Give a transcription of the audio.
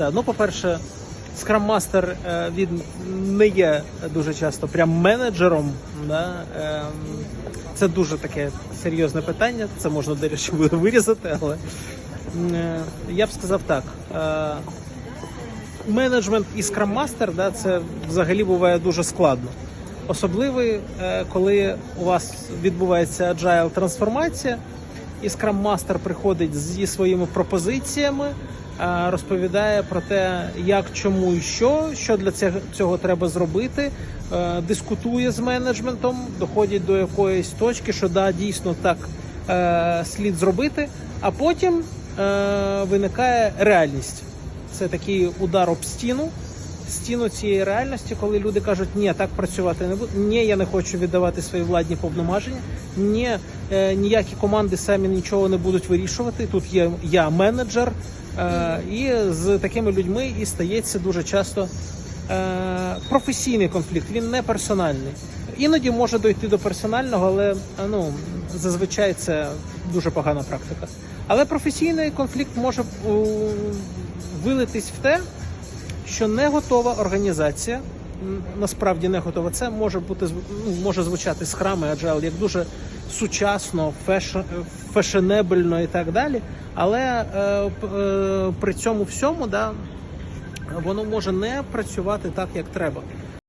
Да, ну, по-перше, Scrum Master е, він не є дуже часто прям менеджером. Да? Ем, це дуже таке серйозне питання. Це можна речі буде вирізати, але е, я б сказав так. Е, менеджмент і Master, да, це взагалі буває дуже складно. Особливо, коли у вас відбувається agile трансформація, і Master приходить зі своїми пропозиціями, розповідає про те, як, чому і що, що для цього, треба зробити, е, дискутує з менеджментом, доходить до якоїсь точки, що да, дійсно так е, слід зробити, а потім е, виникає реальність. Це такий удар об стіну, стіну цієї реальності, коли люди кажуть, ні, так працювати не буду, ні, я не хочу віддавати свої владні повноваження, ні, е, ніякі команди самі нічого не будуть вирішувати. Тут є я менеджер, е, і з такими людьми і стається дуже часто е, професійний конфлікт. Він не персональний. Іноді може дойти до персонального, але ну зазвичай це дуже погана практика. Але професійний конфлікт може вилитись в те, що не готова організація. Насправді не готова. Це може бути ну, може звучати з храми agile як дуже сучасно, феш- фешенебельно і так далі. Але е, е, при цьому всьому да, воно може не працювати так, як треба.